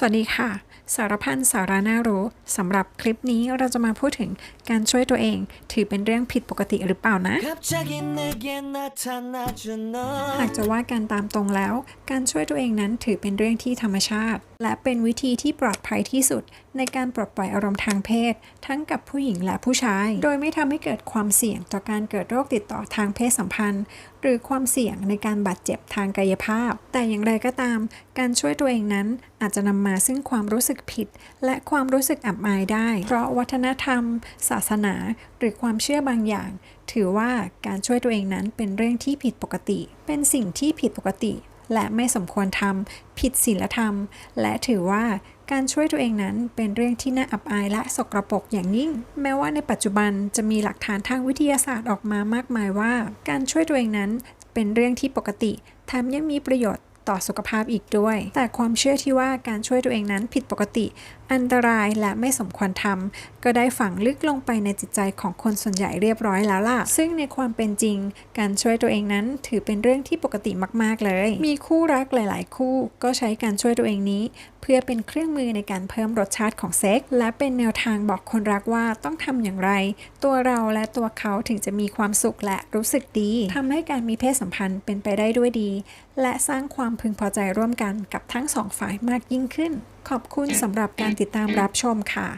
สวัสดีค่ะ สารพันสาราน่ารู้สำหรับคลิปนี้เราจะมาพูดถึงการช่วยตัวเอง ถือเป็นเรื่องผิดปกติหรือเปล่านะ หากจะว่ากันตามตรงแล้ว การช่วยตัวเองนั้นถือเป็นเรื่องที่ธรรมชาติ และเป็นวิธีที่ปลอดภัยที่สุด ในการปลดปล่อยอารมณ์ทางเพศ ทั้งกับผู้หญิงและผู้ชาย โดยไม่ทำให้เกิดความเสี่ยงต่อการเกิดโรคติดต่อทางเพศสัมพันธ์ หรือความเสี่ยงในการบาดเจ็บทางกายภาพ แต่อย่างไรก็ตาม การช่วยตัวเองนั้นอาจจะนำมาซึ่งความรู้สึกผิด และความรู้สึกอับอายได้ เพราะวัฒนธรรม ศาสนา หรือความเชื่อบางอย่าง ถือว่าการช่วยตัวเองนั้นเป็นเรื่องที่ผิดปกติ เป็นสิ่งที่ผิดปกติ และไม่สมควรทำผิดศีลธรรม และถือว่าการช่วยตัวเองนั้นเป็นเรื่องที่น่าอับอายและสกรปรกอย่างยิ่ง แม้ว่าในปัจจุบันจะมีหลักฐานทางวิทยาศาสตร์ออกมามากมายว่า การช่วยตัวเองนั้นเป็นเรื่องที่ปกติแถมยังมีประโยชน์ ต่อสุขภาพอีกด้วย แต่ความเชื่อที่ว่าการช่วยตัวเองนั้นผิดปกติ อันตรายและไม่สมควรทำก็ได้ฝังลึกลงไปในจิตใจของคนส่วนใหญ่เรียบร้อยแล้วล่ะ ซึ่งในความเป็นจริง การช่วยตัวเองนั้นถือเป็นเรื่องที่ปกติมาก ๆ เลย มีคู่รักหลาย ๆ คู่ก็ใช้การช่วยตัวเองนี้เพื่อเป็นเครื่องมือในการเพิ่มรสชาติของเซ็กส์และเป็นแนวทางบอกคนรักว่าต้องทำอย่างไร ตัวเราและตัวเขาถึงจะมีความสุขและรู้สึกดีทำให้การมีเพศสัมพันธ์เป็นไปได้ด้วยดี และสร้างความพึงพอใจร่วมกันกับทั้งสองฝ่ายมากยิ่งขึ้น ขอบคุณสำหรับการติดตามรับชมค่ะ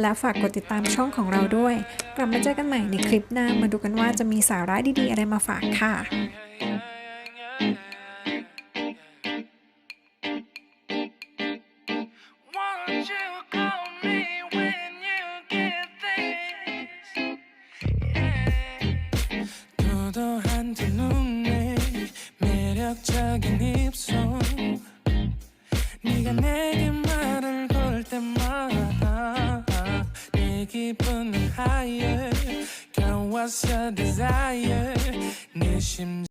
และฝากกดติดตามช่องของเราด้วย กลับมาเจอกันใหม่ในคลิปหน้ามาดูกันว่าจะมีสาระดีๆ อะไรมาฝากค่ะ 두 눈에 매력적인 입술. 네가 내게 말을 걸 때마다 내 기분은 higher. 겨웠어 desire. 내 심